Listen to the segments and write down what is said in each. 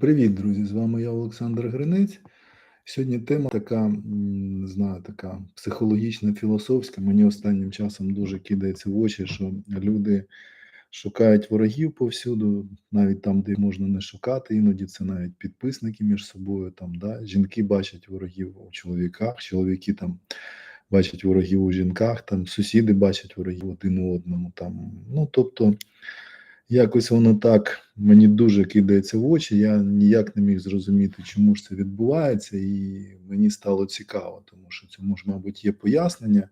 Привіт, друзі! З вами я, Олександр Гринець. Сьогодні тема така, не знаю, така психологічна, філософська. Мені останнім часом дуже кидається в очі, що люди шукають ворогів повсюду, навіть там, де можна не шукати, іноді це навіть підписники між собою. Там, да? Жінки бачать ворогів у чоловіках, чоловіки там бачать ворогів у жінках, там сусіди бачать ворогів один у одному. Там. Ну, тобто, Якось воно так мені дуже кидається в очі. Я ніяк не міг зрозуміти, чому ж це відбувається, і мені стало цікаво, тому що цьому ж, мабуть, є пояснення.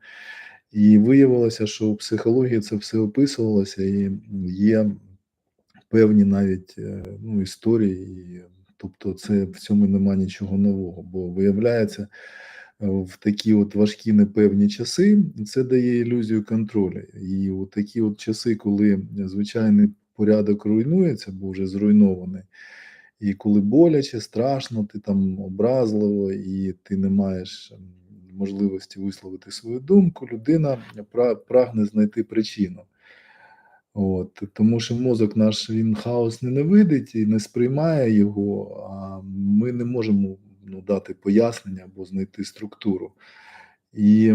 І виявилося, що у психології це все описувалося, і є певні навіть е, ну, історії, тобто, це в цьому нема нічого нового, бо виявляється. В такі от важкі непевні часи це дає ілюзію контролю. І от такі от часи, коли звичайний порядок руйнується, бо вже зруйнований. І коли боляче, страшно, ти там образливо, і ти не маєш ем, можливості висловити свою думку, людина прагне знайти причину. От, Тому що мозок наш він хаос ненавидить і не сприймає його, а ми не можемо ну, дати пояснення або знайти структуру. І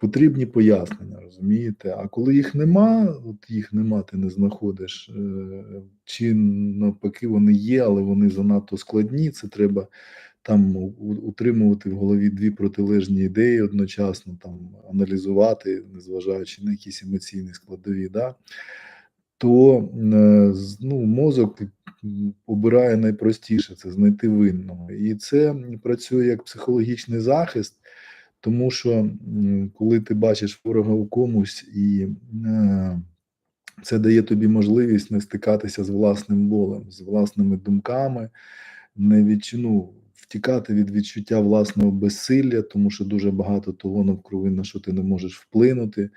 потрібні пояснення, розумієте? А коли їх нема, от їх нема, ти не знаходиш, е, чи навпаки вони є, але вони занадто складні. Це треба там утримувати в голові дві протилежні ідеї одночасно, там аналізувати, незважаючи на якісь емоційні складові. Да? То е, ну, мозок обирає найпростіше це знайти винного. І це працює як психологічний захист. Тому що коли ти бачиш ворога у комусь, і е, це дає тобі можливість не стикатися з власним болем, з власними думками, не відчину втікати від відчуття власного безсилля, тому що дуже багато того навкруги, на що ти не можеш вплинути.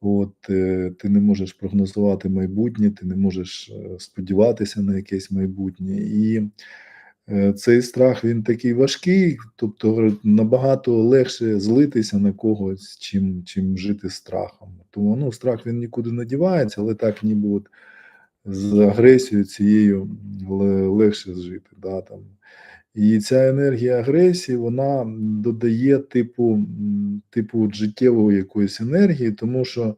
От е, ти не можеш прогнозувати майбутнє, ти не можеш е, сподіватися на якесь майбутнє і. Е, цей страх він такий важкий, тобто набагато легше злитися на когось, чим чим жити страхом. Тому ну, страх він нікуди не дівається, але так ніби от з агресією цією легше зжити. Да, там. І ця енергія агресії вона додає типу типу життєвої якоїсь енергії, тому що Е,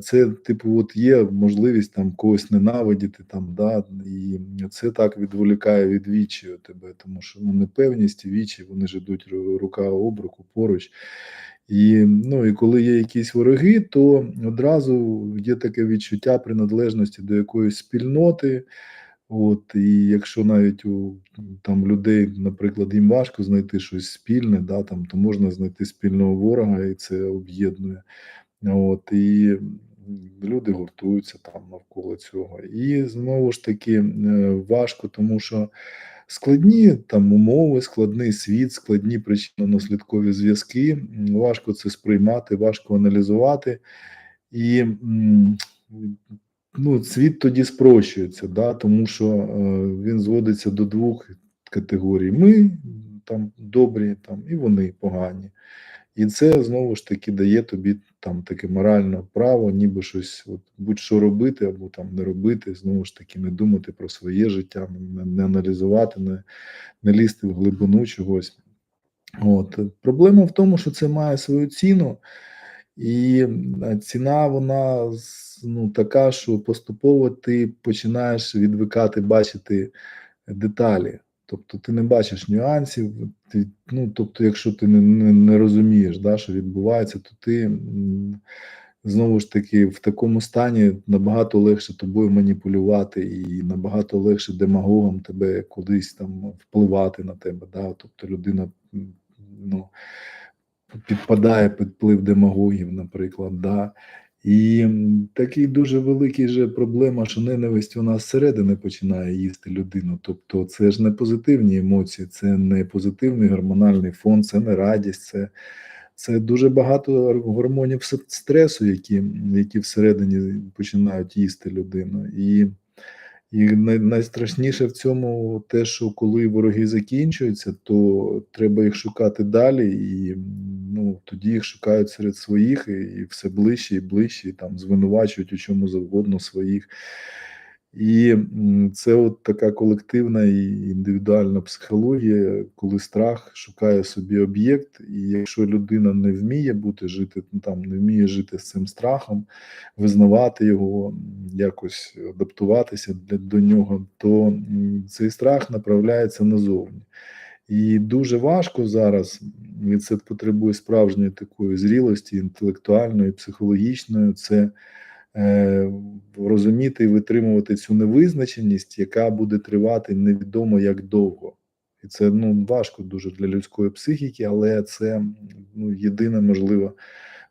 це, типу, от є можливість там когось ненавидіти, там, да, і це так відволікає від вічі тебе, тому що ну, непевність і вічі вони ж йдуть рука об руку поруч. І ну, і коли є якісь вороги, то одразу є таке відчуття приналежності до якоїсь спільноти. От, І якщо навіть у там людей, наприклад, їм важко знайти щось спільне, да, там, то можна знайти спільного ворога, і це об'єднує. От і люди гуртуються там навколо цього. І знову ж таки е, важко, тому що складні там умови, складний світ, складні причинно-наслідкові зв'язки. Важко це сприймати, важко аналізувати. І ну, світ тоді спрощується, да, тому що е, він зводиться до двох категорій: ми там добрі, там і вони погані. І це знову ж таки дає тобі там таке моральне право, ніби щось от, будь-що робити або там не робити, знову ж таки, не думати про своє життя, не, не аналізувати, не, не лізти в глибину чогось. От Проблема в тому, що це має свою ціну, і ціна вона ну, така, що поступово ти починаєш відвикати бачити деталі. Тобто ти не бачиш нюансів, ти, ну тобто, якщо ти не не, не розумієш, да, що відбувається, то ти знову ж таки в такому стані набагато легше тобою маніпулювати, і набагато легше демагогам тебе кудись там впливати на тебе. Да? Тобто людина ну, підпадає під вплив демагогів, наприклад. Да? І такий дуже великий же проблема, що ненависть вона зсередини починає їсти людину. Тобто, це ж не позитивні емоції, це не позитивний гормональний фон, це не радість, це це дуже багато гормонів стресу, які які всередині починають їсти людину. І і найстрашніше в цьому те, що коли вороги закінчуються, то треба їх шукати далі, і ну тоді їх шукають серед своїх, і все ближче і ближче, і там звинувачують у чому завгодно своїх. І це от така колективна і індивідуальна психологія, коли страх шукає собі об'єкт, і якщо людина не вміє бути жити, ну, там не вміє жити з цим страхом, визнавати його, якось адаптуватися для, до нього, то цей страх направляється назовні. І дуже важко зараз, і це потребує справжньої такої зрілості, інтелектуальної, психологічної. Це е, розуміти і витримувати цю невизначеність, яка буде тривати невідомо як довго. І це ну, важко дуже для людської психіки, але це ну, єдина можливе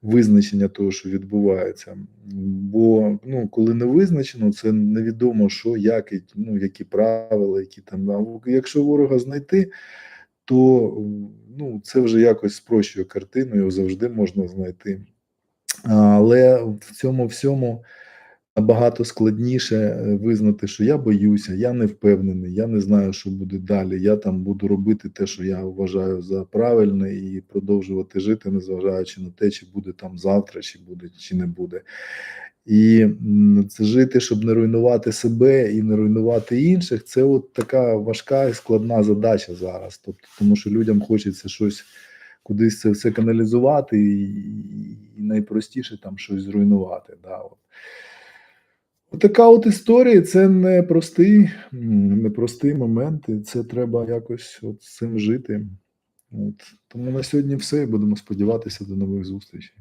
визначення того, що відбувається. Бо ну, коли не визначено, це невідомо, що, як, ну, які правила, які там. А якщо ворога знайти, то ну, це вже якось спрощує картину, його завжди можна знайти. Але в цьому всьому набагато складніше е, визнати, що я боюся, я не впевнений, я не знаю, що буде далі. Я там буду робити те, що я вважаю за правильне, і продовжувати жити, незважаючи на те, чи буде там завтра, чи буде, чи не буде. І це жити, щоб не руйнувати себе і не руйнувати інших. Це от така важка і складна задача зараз. Тобто, тому що людям хочеться щось кудись це все каналізувати, і, і найпростіше там щось зруйнувати. Да, от. Отака от історія, це не простий, м, непростий момент, і це треба якось от з цим жити. От. Тому на сьогодні все. і Будемо сподіватися до нових зустрічей.